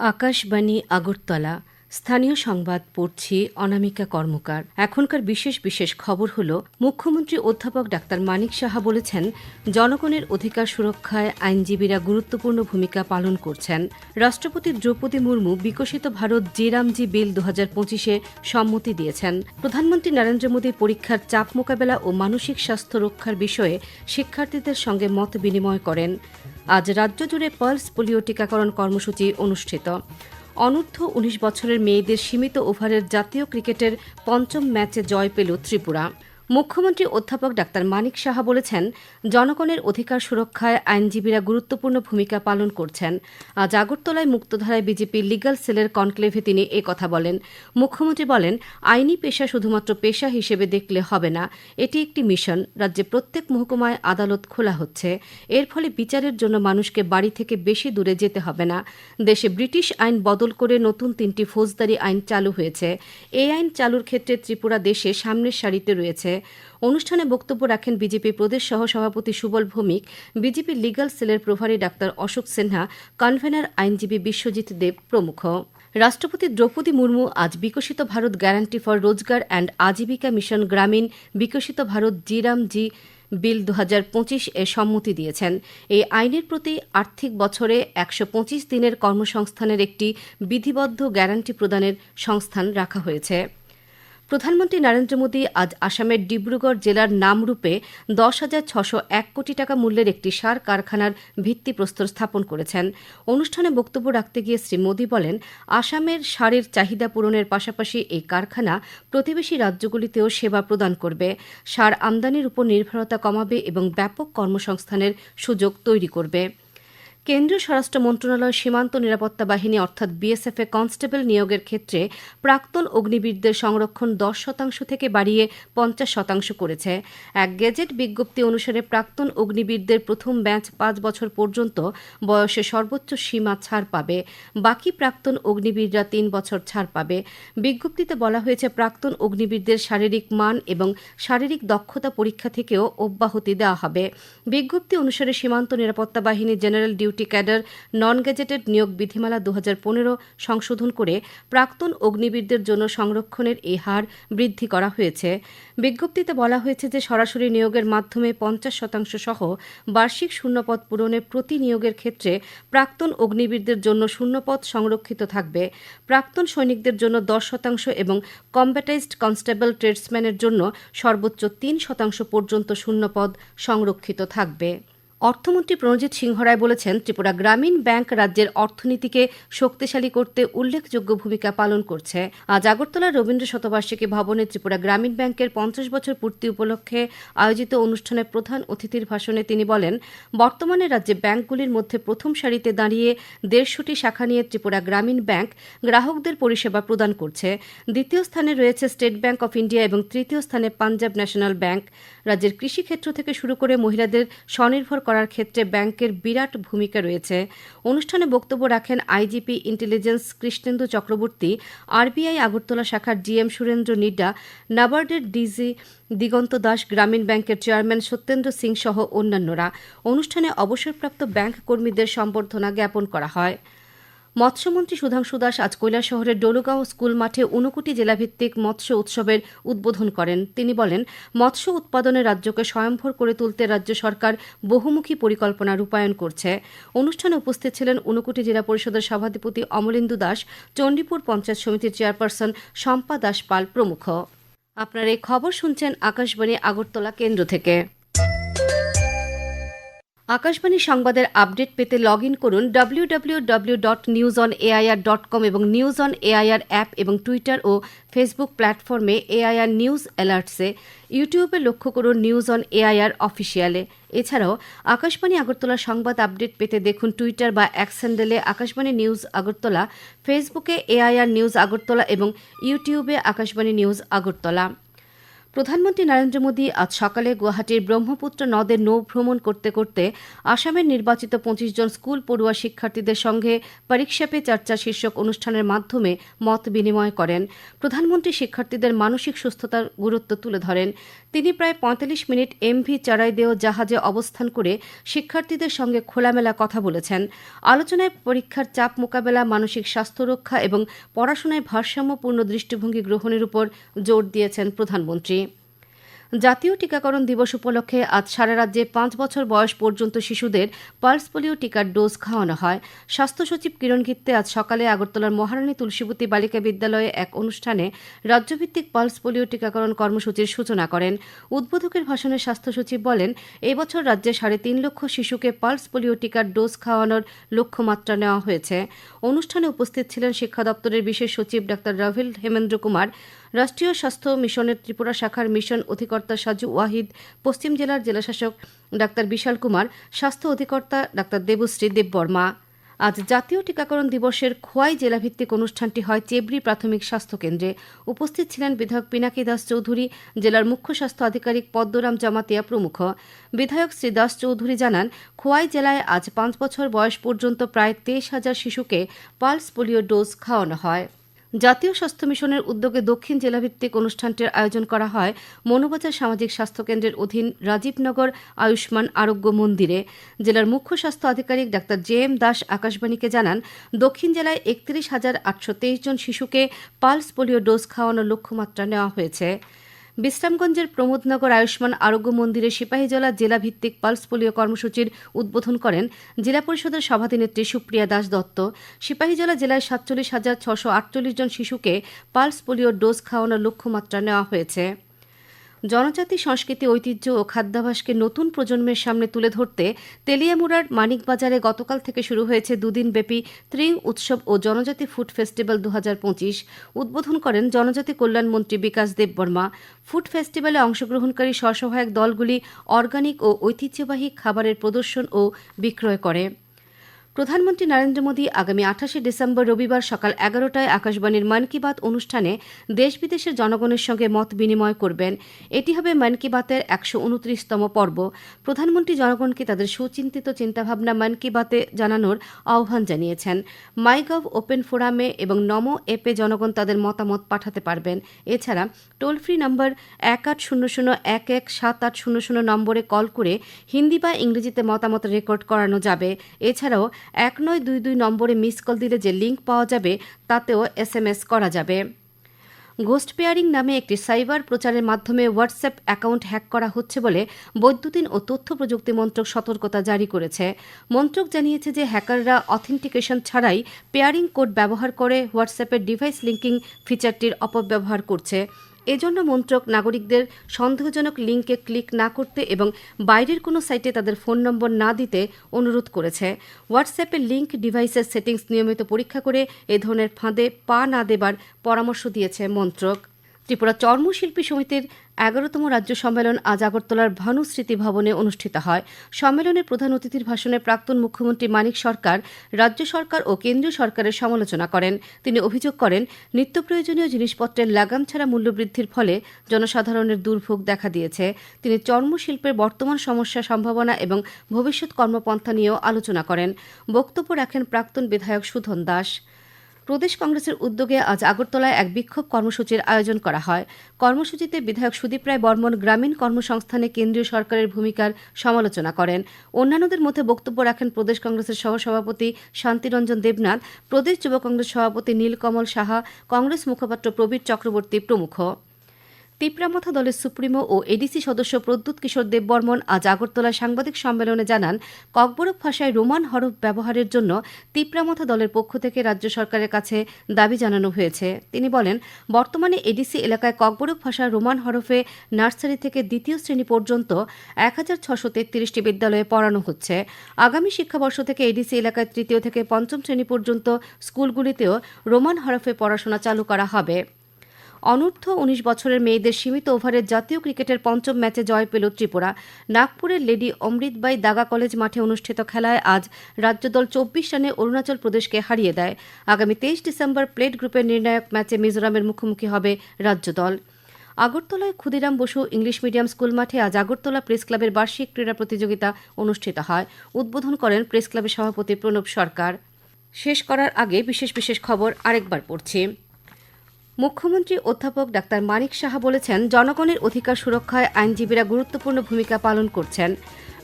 আকাশবাণী আগরতলা স্থানীয় সংবাদ পড়ছি, অনামিকা কর্মকার। এখনকার বিশেষ বিশেষ খবর হল, মুখ্যমন্ত্রী অধ্যাপক ডাক্তার মানিক সাহা বলেছেন, জনগণের অধিকার সুরক্ষায় আইনজীবীরা গুরুত্বপূর্ণ ভূমিকা পালন করছেন। রাষ্ট্রপতি দ্রৌপদী মুর্মু বিকশিত ভারত জিরামজি বিল দু হাজার পঁচিশে সম্মতি দিয়েছেন। প্রধানমন্ত্রী নরেন্দ্র মোদী পরীক্ষার চাপ মোকাবেলা ও মানসিক স্বাস্থ্য রক্ষার বিষয়ে শিক্ষার্থীদের সঙ্গে মত বিনিময় করেন। আজ রাজ্য জুড়ে পালস পোলিও টিকাকরণ কর্মসূচি অনুষ্ঠিত। অনূর্ধ্ব উনিশ বছরের মেয়েদের সীমিত ওভারের জাতীয় ক্রিকেটের পঞ্চম ম্যাচে জয় পেল ত্রিপুরা। মুখ্যমন্ত্রী অধ্যাপক ডাক্তার মানিক সাহা বলেছেন, জনগণের অধিকার সুরক্ষায় আইনজীবীরা গুরুত্বপূর্ণ ভূমিকা পালন করছেন। আজ আগরতলায় মুক্তধারায় বিজেপির লিগাল সেলের কনক্লেভে তিনি এ কথা বলেন। মুখ্যমন্ত্রী বলেন, আইনি পেশা শুধুমাত্র পেশা হিসেবে দেখলে হবে না, এটি একটি মিশন। রাজ্যে প্রত্যেক মহকুমায় আদালত খোলা হচ্ছে। এর ফলে বিচারের জন্য মানুষকে বাড়ি থেকে বেশি দূরে যেতে হবে না। দেশে ব্রিটিশ আইন বদল করে নতুন তিনটি ফৌজদারি আইন চালু হয়েছে। এই আইন চালুর ক্ষেত্রে ত্রিপুরা দেশে সামনের সারিতে রয়েছে। অনুষ্ঠানে বক্তব্য রাখেন বিজেপি প্রদেশ সহ সভাপতি সুবল ভৌমিক বিজেপি লিগাল সেলের প্রভারী ডাক্তার অশোক সিনহা, কনভেনার আইনজীবী বিশ্বজিৎ দেব প্রমুখ। রাষ্ট্রপতি দ্রৌপদী মুর্মু আজ Viksit Bharat guarantee for Rozgar and Ajeevika mission Gramin Viksit Bharat জিরাম জি বিল দু হাজার পঁচিশ এ সম্মতি দিয়েছেন। এই আইনের প্রতি আর্থিক বছরে একশো পঁচিশ দিনের কর্মসংস্থানের একটি বিধিবদ্ধ গ্যারান্টি প্রদানের সংস্থান রাখা হয়েছে। প্রধানমন্ত্রী নরেন্দ্র মোদী আজ আসামের ডিব্রুগড় জেলার নামরূপে দশ হাজার ছশো এক কোটি টাকা মূল্যের একটি সার কারখানার ভিত্তিপ্রস্তর স্থাপন করেছেন। অনুষ্ঠানে বক্তব্য রাখতে গিয়ে শ্রী মোদী বলেন, আসামের সারের চাহিদা পূরণের পাশাপাশি এই কারখানা প্রতিবেশী রাজ্যগুলিতেও সেবা প্রদান করবে। সার আমদানির উপর নির্ভরতা কমাবে এবং ব্যাপক কর্মসংস্থানের সুযোগ তৈরি করবে। কেন্দ্রীয় স্বরাষ্ট্র মন্ত্রণালয় সীমান্ত নিরাপত্তা বাহিনী, অর্থাৎ বিএসএফ এ কনস্টেবল নিয়োগের ক্ষেত্রে প্রাক্তন অগ্নিবীরদের সংরক্ষণ দশ শতাংশ থেকে বাড়িয়ে পঞ্চাশ শতাংশ করেছে। এক গেজেট বিজ্ঞপ্তি অনুসারে প্রাক্তন অগ্নিবীরদের প্রথম ব্যাচ পাঁচ বছর পর্যন্ত বয়সে সর্বোচ্চ সীমা ছাড় পাবে। বাকি প্রাক্তন অগ্নিবীররা তিন বছর ছাড় পাবে। বিজ্ঞপ্তিতে বলা হয়েছে, প্রাক্তন অগ্নিবীরদের শারীরিক মান এবং শারীরিক দক্ষতা পরীক্ষা থেকেও অব্যাহতি দেওয়া হবে। বিজ্ঞপ্তি অনুসারে সীমান্ত নিরাপত্তা বাহিনী general duty cadre non gazetted নিয়োগ বিধিমালা দু হাজার পনেরো সংশোধন করে প্রাক্তন অগ্নিবীরদের জন্য সংরক্ষণের এই হার বৃদ্ধি করা হয়েছে। বিজ্ঞপ্তিতে বলা হয়েছে যে সরাসরি নিয়োগের মাধ্যমে পঞ্চাশ শতাংশ সহ বার্ষিক শূন্যপদ পূরণে প্রতি নিয়োগের ক্ষেত্রে প্রাক্তন অগ্নিবীরদের জন্য শূন্যপদ সংরক্ষিত থাকবে। প্রাক্তন সৈনিকদের জন্য দশ শতাংশ এবং কম্ব্যাটাইজড কনস্টেবল ট্রেডসম্যানের জন্য সর্বোচ্চ তিন শতাংশ পর্যন্ত শূন্যপদ সংরক্ষিত থাকবে। অর্থমন্ত্রী প্রণজিৎ সিংহ রায় বলেছেন, ত্রিপুরা গ্রামীণ ব্যাংক রাজ্যের অর্থনীতিকে শক্তিশালী করতে উল্লেখযোগ্য ভূমিকা পালন করছে। আজ আগরতলার রবীন্দ্র শতবার্ষিকী ভবনে ত্রিপুরা গ্রামীণ ব্যাংকের পঞ্চাশ বছর পূর্তি উপলক্ষে আয়োজিত অনুষ্ঠানে প্রধান অতিথির ভাষণে তিনি বলেন, বর্তমানে রাজ্যে ব্যাংকগুলির মধ্যে প্রথম সারিতে দাঁড়িয়ে দেড়শোটি শাখা নিয়ে ত্রিপুরা গ্রামীণ ব্যাংক গ্রাহকদের পরিষেবা প্রদান করছে। দ্বিতীয় স্থানে রয়েছে স্টেট ব্যাংক অফ ইন্ডিয়া এবং তৃতীয় স্থানে পাঞ্জাব ন্যাশনাল ব্যাংক। রাজ্যের কৃষিক্ষেত্র থেকে শুরু করে মহিলাদের স্বনির্ভর করার ক্ষেত্রে ব্যাংকের বিরাট ভূমিকা রয়েছে। অনুষ্ঠানে বক্তব্য রাখেন IGP intelligence Krishnendu Chakraborty, RBI Agartala শাখার ডিএম সুরেন্দ্র নিড্ডা নাবার্ডের ডিজি দিগন্ত দাস, গ্রামীণ ব্যাংকের চেয়ারম্যান সত্যেন্দ্র সিং সহ অন্যান্যরা। অনুষ্ঠানে অবসরপ্রাপ্ত ব্যাংক কর্মীদের সম্বর্ধনা জ্ঞাপন করা হয়। মৎস্যমন্ত্রী সুধাংশু দাস আজ শহরের ডলুগাঁও স্কুল মাঠে ঊনকোটি জেলাভিত্তিক মৎস্য উৎসবের উদ্বোধন করেন। তিনি বলেন, মৎস্য উৎপাদনে রাজ্যকে স্বয়ংভর করে তুলতে রাজ্য সরকার বহুমুখী পরিকল্পনা রূপায়ণ করছে। অনুষ্ঠানে উপস্থিত ছিলেন ঊনকোটি জেলা পরিষদের সভাধিপতি অমলেন্দু দাস, চণ্ডীপুর পঞ্চায়েত সমিতির চেয়ারপারসন শম্পা দাস পাল প্রমুখ। আপনার এই খবর শুনছেন আকাশবাণী আগরতলা কেন্দ্র থেকে। আকাশবাণী সংবাদের আপডেট পেতে লগ ইন করুন W W W dot news on AIR dot com এবং নিউজ অন এআইআর অ্যাপ এবং টুইটার ও ফেসবুক প্ল্যাটফর্মে এআইআর নিউজ অ্যালার্টসে। ইউটিউবে লক্ষ্য করুন নিউজ অন এআইআর অফিসিয়ালে এছাড়াও আকাশবাণী আগরতলা সংবাদ আপডেট পেতে দেখুন টুইটার বা এক্স হ্যান্ডেলে আকাশবাণী নিউজ আগরতলা, ফেসবুকে এআইআর নিউজ আগরতলা এবং ইউটিউবে আকাশবাণী নিউজ আগরতলা। প্রধানমন্ত্রী নরেন্দ্র মোদী আজ সকালে গুয়াহাটির ব্রহ্মপুত্র নদে নৌ ভ্রমণ করতে করতে আসামের নির্বাচিত পঁচিশ জন স্কুল পড়ুয়া শিক্ষার্থীদের সঙ্গে পরীক্ষা পে চর্চা শীর্ষক অনুষ্ঠানের মাধ্যমে মত বিনিময় করেন। প্রধানমন্ত্রী শিক্ষার্থীদের মানসিক সুস্থতার গুরুত্ব তুলে ধরেন। তিনি প্রায় পঁয়তাল্লিশ মিনিট এমভি চড়াইদেও জাহাজে অবস্থান করে শিক্ষার্থীদের সঙ্গে খোলামেলা কথা বলেছেন। আলোচনায় পরীক্ষার চাপ মোকাবেলা, মানসিক স্বাস্থ্য রক্ষা এবং পড়াশোনায় ভারসাম্যপূর্ণ দৃষ্টিভঙ্গি গ্রহণের উপর জোর দিয়েছেন প্রধানমন্ত্রী। জাতীয় টিকাকরণ দিবস উপলক্ষে আজ সারা রাজ্যে পাঁচ বছর বয়স পর্যন্ত শিশুদের পালস পোলিও টিকার ডোজ খাওয়ানো হয়। স্বাস্থ্য সচিব কিরণ গিত্তে আজ সকালে আগরতলার মহারানী তুলসীবতী বালিকা বিদ্যালয়ে এক অনুষ্ঠানে রাজ্যভিত্তিক পালস পোলিও টিকাকরণ কর্মসূচির সূচনা করেন। উদ্বোধকের ভাষণে স্বাস্থ্য সচিব বলেন এবছর রাজ্যে সাড়ে তিন লক্ষ শিশুকে পালস পোলিও টিকার ডোজ খাওয়ানোর লক্ষ্যমাত্রা নেওয়া হয়েছে। অনুষ্ঠানে উপস্থিত ছিলেন শিক্ষা দপ্তরের বিশেষ সচিব ডাক্তার রাভিল হেমেন্দ্র কুমার রাষ্ট্রীয় স্বাস্থ্য মিশনের ত্রিপুরা শাখার মিশন অধিকর্তা সাজু ওয়াহিদ, পশ্চিম জেলার জেলাশাসক ডাক্তার বিশাল কুমার, স্বাস্থ্য অধিকর্তা ডাক্তার দেবশ্রী দেববর্মা। আজ জাতীয় টিকাকরণ দিবসের খোয়াই জেলাভিত্তিক অনুষ্ঠানটি হয় চেবরি প্রাথমিক স্বাস্থ্য কেন্দ্রে। উপস্থিত ছিলেন বিধায়ক পিনাকি দাস চৌধুরী, জেলার মুখ্য স্বাস্থ্য আধিকারিক পদ্মরাম জামাতিয়া প্রমুখ। বিধায়ক শ্রী দাস চৌধুরী জানান, খোয়াই জেলায় আজ পাঁচ বছর বয়স পর্যন্ত প্রায় তেইশ হাজার শিশুকে পালস পোলিও ডোজ খাওয়ানো হয়। জাতীয় স্বাস্থ্য মিশনের উদ্যোগে দক্ষিণ জেলাভিত্তিক অনুষ্ঠানটির আয়োজন করা হয় মনোবাজার সামাজিক স্বাস্থ্য কেন্দ্রের অধীন রাজীবনগর আয়ুষ্মান আরোগ্য মন্দিরে। জেলার মুখ্য স্বাস্থ্য আধিকারিক ডাক্তার জে এম দাস আকাশবাণীকে জানান, দক্ষিণ জেলায় একত্রিশ হাজার আটশো তেইশ জন শিশুকে পালস পোলিও ডোজ খাওয়ানোর লক্ষ্যমাত্রা নেওয়া হয়েছে। বিশ্রামগঞ্জের প্রমোদনগর আয়ুষ্মান আরোগ্য মন্দিরে সিপাহীজলা জেলা ভিত্তিক পালস পোলিও কর্মসূচির উদ্বোধন করেন জেলা পরিষদের সভাধিনেত্রী সুপ্রিয়া দাস দত্ত। সিপাহীজলা জেলায় সাতচল্লিশ হাজার ছশো আটচল্লিশ জন শিশুকে পালস পোলিও ডোজ খাওয়ানোর লক্ষ্যমাত্রা নেওয়া হয়েছে। জনজাতি, সংস্কৃতি, ঐতিহ্য ও খাদ্যাভাসকে নতুন প্রজন্মের সামনে তুলে ধরতে তেলিয়ামুড়ার মানিকবাজারে গতকাল থেকে শুরু হয়েছে দুদিনব্যাপী ত্রিং উৎসব ও জনজাতি ফুড ফেস্টিভ্যাল দু হাজার পঁচিশ। উদ্বোধন করেন জনজাতি কল্যাণ মন্ত্রী বিকাশ দেববর্মা। ফুড ফেস্টিভ্যালে অংশগ্রহণকারী স্বসহায়ক দলগুলি অর্গানিক ও ঐতিহ্যবাহী খাবারের প্রদর্শন ও বিক্রয় করে। প্রধানমন্ত্রী নরেন্দ্র মোদী আগামী আঠাশে ডিসেম্বর রবিবার সকাল এগারোটায় আকাশবাণীর মন কি বাত অনুষ্ঠানে দেশ বিদেশের জনগণের সঙ্গে মত বিনিময় করবেন। এটি হবে মন কি বাতের একশো উনত্রিশতম পর্ব। প্রধানমন্ত্রী জনগণকে তাদের সুচিন্তিত চিন্তাভাবনা মন কি বাতে জানানোর আহ্বান জানিয়েছেন। মাইগভ ওপেন ফোরামে এবং নমো এপে জনগণ তাদের মতামত পাঠাতে পারবেন। এছাড়া টোল ফ্রি নম্বর এক আট শূন্য শূন্য এক এক সাত আট শূন্য শূন্য নম্বরে কল করে হিন্দি বা ইংরেজিতে মতামত রেকর্ড করানো যাবে। এছাড়াও এক নয় দুই দুই নম্বরে মিস কল দিলে যে লিঙ্ক পাওয়া যাবে, তাতেও এস এম এস করা যাবে। গোস্ট পেয়ারিং নামে একটি সাইবার প্রচারের মাধ্যমে হোয়াটসঅ্যাপ অ্যাকাউন্ট হ্যাক করা হচ্ছে বলে বৈদ্যুতিন ও তথ্য প্রযুক্তি মন্ত্রক সতর্কতা জারি করেছে। মন্ত্রক জানিয়েছে যে হ্যাকাররা অথেন্টিকেশন ছাড়াই পেয়ারিং কোড ব্যবহার করে হোয়াটসঅ্যাপের ডিভাইস লিঙ্কিং ফিচারটির অপব্যবহার করছে। এজন্য মন্ত্রক নাগরিকদের সন্দেহজনক লিঙ্কে ক্লিক না করতে এবং বাইরের কোনো সাইটে তাদের ফোন নম্বর না দিতে অনুরোধ করেছে। হোয়াটসঅ্যাপে লিঙ্ক ডিভাইসের সেটিংস নিয়মিত পরীক্ষা করে এ ধরনের ফাঁদে পা না দেবার পরামর্শ দিয়েছে মন্ত্রক। ত্রিপুরা চর্মশিল্পী সমিতির এগারোতম রাজ্য সম্মেলন আজ আগরতলার ভানু স্মৃতি ভবনে অনুষ্ঠিত হয়। সম্মেলনের প্রধান অতিথির ভাষণে প্রাক্তন মুখ্যমন্ত্রী মানিক সরকার, রাজ্য সরকার ও কেন্দ্রীয় সরকারের সমালোচনা করেন। তিনি অভিযোগ করেন, নিত্য প্রয়োজনীয় জিনিসপত্রের লাগাম ছাড়া মূল্যবৃদ্ধির ফলে জনসাধারণের দুর্ভোগ দেখা দিয়েছে। তিনি চর্মশিল্পের বর্তমান সমস্যা সম্ভাবনা এবং ভবিষ্যৎ কর্মপন্থা নিয়েও আলোচনা করেন। বক্তব্য রাখেন প্রাক্তন বিধায়ক সুধন দাস। প্রদেশ কংগ্রেসের উদ্যোগে আজ আগরতলায় এক বিক্ষোভ কর্মসূচির আয়োজন করা হয়। কর্মসূচিতে বিধায়ক সুদীপ রায় বর্মন গ্রামীণ কর্মসংস্থানে কেন্দ্রীয় সরকারের ভূমিকার সমালোচনা করেন। অন্যান্যদের মধ্যে বক্তব্য রাখেন প্রদেশ কংগ্রেসের সহসভাপতি শান্তিরঞ্জন দেবনাথ, প্রদেশ যুব কংগ্রেস সভাপতি নীলকমল সাহা, কংগ্রেস মুখপাত্র প্রবীর চক্রবর্তী প্রমুখ। তিপ্রামথা দলের সুপ্রিমো ও এডিসি সদস্য প্রদ্যুৎ কিশোর দেববর্মন আজ আগরতলা সাংবাদিক সম্মেলনে জানান, ককবরক ভাষায় রোমান হরফ ব্যবহারের জন্য তিপ্রামথা দলের পক্ষ থেকে রাজ্য সরকারের কাছে দাবি জানানো হয়েছে। তিনি বলেন, বর্তমানে এডিসি এলাকায় ককবরক ভাষার রোমান হরফে নার্সারি থেকে দ্বিতীয় শ্রেণি পর্যন্ত এক হাজার ছশো তেত্রিশটি বিদ্যালয়ে পড়ানো হচ্ছে। আগামী শিক্ষাবর্ষ থেকে এডিসি এলাকায় তৃতীয় থেকে পঞ্চম শ্রেণি পর্যন্ত স্কুলগুলিতেও রোমান হরফে পড়াশোনা চালু করা হবে। অনূর্ধ্ব উনিশ বছরের মেয়েদের সীমিত ওভারের জাতীয় ক্রিকেটের পঞ্চম ম্যাচে জয় পেল ত্রিপুরা। নাগপুরের লেডি অমৃতবাই দাগা কলেজ মাঠে অনুষ্ঠিত খেলায় আজ রাজ্যদল চব্বিশ রানে অরুণাচল প্রদেশকে হারিয়ে দেয়। আগামী তেইশ ডিসেম্বর প্লেট গ্রুপের নির্ণায়ক ম্যাচে মিজোরামের মুখোমুখি হবে রাজ্যদল। আগরতলায় Khudiram Bose English medium school মাঠে আজ আগরতলা প্রেস ক্লাবের বার্ষিক ক্রীড়া প্রতিযোগিতা অনুষ্ঠিত হয়। উদ্বোধন করেন প্রেস ক্লাবের সভাপতি প্রণব সরকার। শেষ করার আগে বিশেষ বিশেষ খবর আরেকবার পড়ছি। মুখ্যমন্ত্রী অধ্যাপক ডাক্তার মানিক সাহা বলেছেন, জনগণের অধিকার সুরক্ষায় আইনজীবীরা গুরুত্বপূর্ণ ভূমিকা পালন করছেন।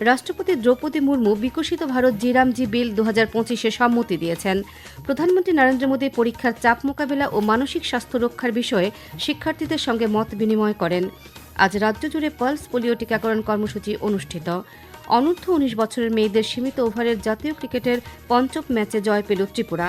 রাষ্ট্রপতি দ্রৌপদী মুর্মু বিকশিত ভারত জিরামজি বিল দু হাজার পঁচিশে সম্মতি দিয়েছেন। প্রধানমন্ত্রী নরেন্দ্র মোদী পরীক্ষার চাপ মোকাবেলা ও মানসিক স্বাস্থ্য রক্ষার বিষয়ে শিক্ষার্থীদের সঙ্গে মত বিনিময় করেন। আজ রাজ্য জুড়ে পালস পোলিও টিকাকরণ কর্মসূচি অনুষ্ঠিত। অনূর্ধ্ব উনিশ বছরের মেয়েদের সীমিত ওভারের জাতীয় ক্রিকেটের পঞ্চম ম্যাচে জয় পেল ত্রিপুরা।